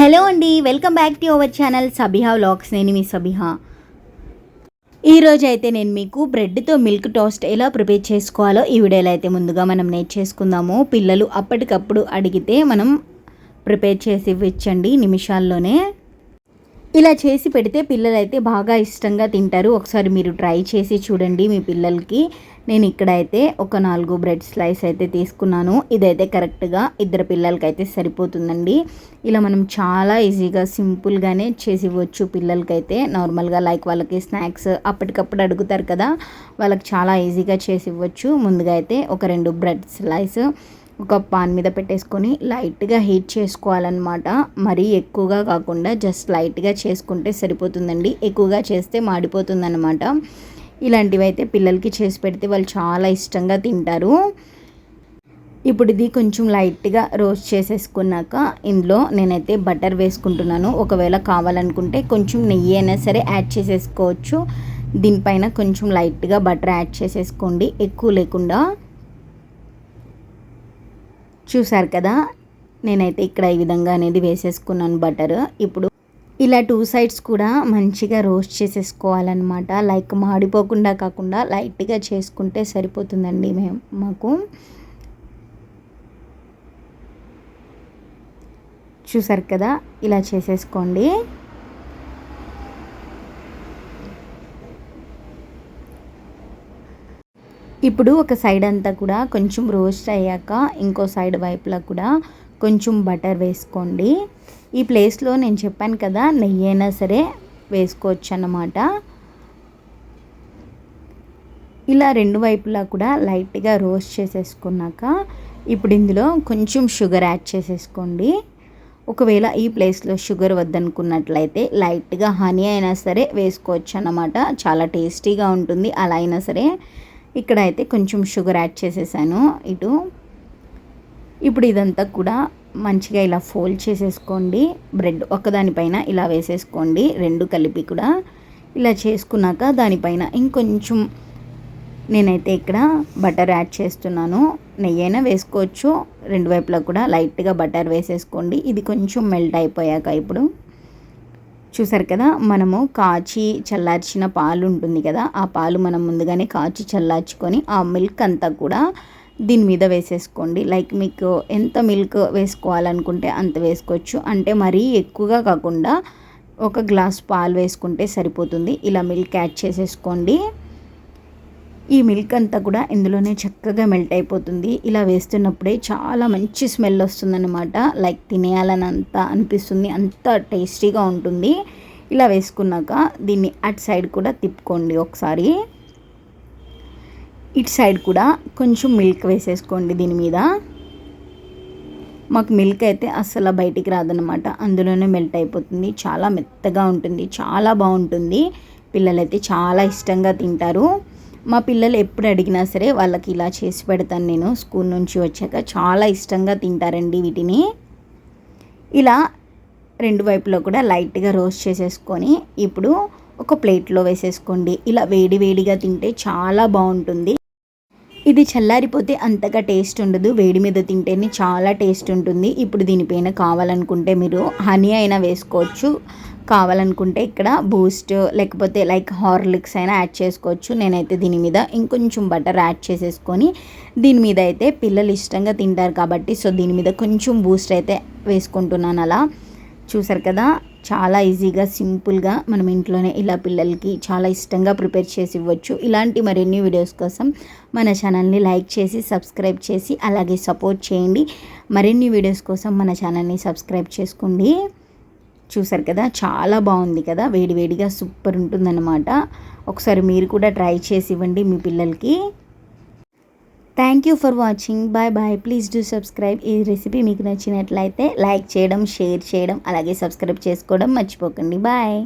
Hello అండి welcome back to our channel Sabiha vlogs. నేను మీ సబిహా. ఈరోజు అయితే నేను మీకు బ్రెడ్తో మిల్క్ టోస్ట్ ఎలా ప్రిపేర్ చేసుకోవాలో ఈ వీడియోలో అయితే ముందుగా మనం నేర్చేసుకుందాము. పిల్లలు అప్పటికప్పుడు అడిగితే మనం ప్రిపేర్ చేసి ఇవ్వచ్చండి నిమిషాల్లోనే. ఇలా చేసి పెడితే పిల్లలు అయితే బాగా ఇష్టంగా తింటారు. ఒకసారి మీరు ట్రై చేసి చూడండి మీ పిల్లలకి. నేను ఇక్కడ అయితే ఒక నాలుగు బ్రెడ్ స్లైస్ అయితే తీసుకున్నాను. ఇదైతే కరెక్ట్గా ఇద్దరు పిల్లలకి అయితే సరిపోతుందండి. ఇలా మనం చాలా ఈజీగా సింపుల్గానే చేసి ఇవ్వచ్చు పిల్లలకైతే. నార్మల్గా లైక్ వాళ్ళకి స్నాక్స్ అప్పటికప్పుడు అడుగుతారు కదా. వాళ్ళకి చాలా ఈజీగా చేసి ఇవ్వచ్చు ముందుగా అయితే ఒక రెండు బ్రెడ్ స్లైస్ ఒక పాన్ మీద పెట్టేసుకొని లైట్గా హీట్ చేసుకోవాలన్నమాట. మరీ ఎక్కువగా కాకుండా జస్ట్ లైట్గా చేసుకుంటే సరిపోతుందండి. ఎక్కువగా చేస్తే మాడిపోతుందన్నమాట. ఇలాంటివి అయితే పిల్లలకి చేసి పెడితే వాళ్ళు చాలా ఇష్టంగా తింటారు. ఇప్పుడు ఇది కొంచెం లైట్గా రోస్ట్ చేసేసుకున్నాక ఇందులో నేనైతే బటర్ వేసుకుంటున్నాను. ఒకవేళ కావాలనుకుంటే కొంచెం నెయ్యి అయినా సరే యాడ్ చేసేసుకోవచ్చు. దీనిపైన కొంచెం లైట్గా బటర్ యాడ్ చేసేసుకోండి. ఎక్కువ లేకుండా చూసారు కదా నేనైతే ఇక్కడ ఈ విధంగా అనేది వేసేసుకున్నాను బటర్. ఇప్పుడు ఇలా టూ సైడ్స్ కూడా మంచిగా రోస్ట్ చేసేసుకోవాలన్నమాట. లైక్ మాడిపోకుండా కాకుండా లైట్గా చేసుకుంటే సరిపోతుందండి మేము మాకు. చూసారు కదా ఇలా చేసేసుకోండి. ఇప్పుడు ఒక సైడ్ అంతా కూడా కొంచెం రోస్ట్ అయ్యాక ఇంకో సైడ్ వైపులా కూడా కొంచెం బటర్ వేసుకోండి. ఈ ప్లేస్లో నేను చెప్పాను కదా నెయ్యి అయినా సరే వేసుకోవచ్చు అన్నమాట. ఇలా రెండు వైపులా కూడా లైట్గా రోస్ట్ చేసేసుకున్నాక ఇప్పుడు ఇందులో కొంచెం షుగర్ యాడ్ చేసేసుకోండి. ఒకవేళ ఈ ప్లేస్లో షుగర్ వద్దనుకున్నట్లయితే లైట్గా హనీ అయినా సరే వేసుకోవచ్చు అన్నమాట. చాలా టేస్టీగా ఉంటుంది అలా అయినా సరే. ఇక్కడ అయితే కొంచెం షుగర్ యాడ్ చేసేసాను. ఇటు ఇప్పుడు ఇదంతా కూడా మంచిగా ఇలా ఫోల్డ్ చేసేసుకోండి. బ్రెడ్ ఒకదానిపైన ఇలా వేసేసుకోండి. రెండు కలిపి కూడా ఇలా చేసుకున్నాక దానిపైన ఇంకొంచెం నేనైతే ఇక్కడ బటర్ యాడ్ చేస్తున్నాను. నెయ్యి అయినా వేసుకోవచ్చు. రెండు వైపులా కూడా లైట్గా బటర్ వేసేసుకోండి. ఇది కొంచెం మెల్ట్ అయిపోయాక ఇప్పుడు చూసారు కదా మనము కాచి చల్లార్చిన పాలు ఉంటుంది కదా ఆ పాలు మనం ముందుగానే కాచి చల్లార్చుకొని ఆ మిల్క్ అంతా కూడా దీని మీద వేసేసుకోండి. లైక్ మీకు ఎంత మిల్క్ వేసుకోవాలనుకుంటే అంత వేసుకోవచ్చు. అంటే మరీ ఎక్కువగా కాకుండా ఒక గ్లాస్ పాలు వేసుకుంటే సరిపోతుంది. ఇలా మిల్క్ యాడ్ చేసేసుకోండి. ఈ మిల్క్ అంతా కూడా ఇందులోనే చక్కగా మెల్ట్ అయిపోతుంది. ఇలా వేస్తున్నప్పుడే చాలా మంచి స్మెల్ వస్తుందన్నమాట. లైక్ తినేయాలని అంత అనిపిస్తుంది. అంత టేస్టీగా ఉంటుంది. ఇలా వేసుకున్నాక దీన్ని అటు సైడ్ కూడా తిప్పుకోండి ఒకసారి. ఇటు సైడ్ కూడా కొంచెం మిల్క్ వేసేసుకోండి దీని మీద. మాకు మిల్క్ అయితే అస్సలు బయటికి రాదనమాట అందులోనే మెల్ట్ అయిపోతుంది. చాలా మెత్తగా ఉంటుంది. చాలా బాగుంటుంది. పిల్లలైతే చాలా ఇష్టంగా తింటారు. మా పిల్లలు ఎప్పుడు అడిగినా సరే వాళ్ళకి ఇలా చేసి పెడతాను నేను స్కూల్ నుంచి వచ్చాక చాలా ఇష్టంగా తింటారండి వీటిని. ఇలా రెండు వైపులో కూడా లైట్గా రోస్ట్ చేసేసుకొని ఇప్పుడు ఒక ప్లేట్లో వేసేసుకోండి. ఇలా వేడి వేడిగా తింటే చాలా బాగుంటుంది. ఇది చల్లారిపోతే అంతగా టేస్ట్ ఉండదు. వేడి మీద తింటేనే చాలా టేస్ట్ ఉంటుంది. ఇప్పుడు దీనిపైన కావాలనుకుంటే మీరు హనీ అయినా వేసుకోవచ్చు. కావాలనుకుంటే ఇక్కడ బూస్ట్ లేకపోతే లైక్ హార్లిక్స్ అయినా యాడ్ చేసుకోవచ్చు. నేనైతే దీని మీద ఇంకొంచెం బటర్ యాడ్ చేసేసుకొని దీని మీద అయితే పిల్లలు ఇష్టంగా తింటారు కాబట్టి సో దీని మీద కొంచెం బూస్ట్ అయితే వేసుకుంటున్నాను అలా. చూసారు కదా? చాలా ఈజీగా సింపుల్గా మనం ఇంట్లోనే ఇలా పిల్లలకి చాలా ఇష్టంగా ప్రిపేర్ చేసి ఇవ్వచ్చు. ఇలాంటి మరిన్ని వీడియోస్ కోసం మన ఛానల్ని లైక్ చేసి సబ్స్క్రైబ్ చేసి అలాగే సపోర్ట్ చేయండి. మరిన్ని వీడియోస్ కోసం మన ఛానల్ని సబ్స్క్రైబ్ చేసుకోండి. చూసారు కదా చాలా బాగుంది కదా వేడివేడిగా సూపర్ ఉంటుందన్నమాట. ఒకసారి మీరు కూడా ట్రై చేసి ఇవ్వండి మీ పిల్లలకి. Thank you for watching bye bye please do subscribe ఈ రెసిపీ మీకు నచ్చినట్లయితే లైక్ చేయడం షేర్ చేయడం అలాగే సబ్స్క్రైబ్ చేసుకోవడం మర్చిపోకండి. బాయ్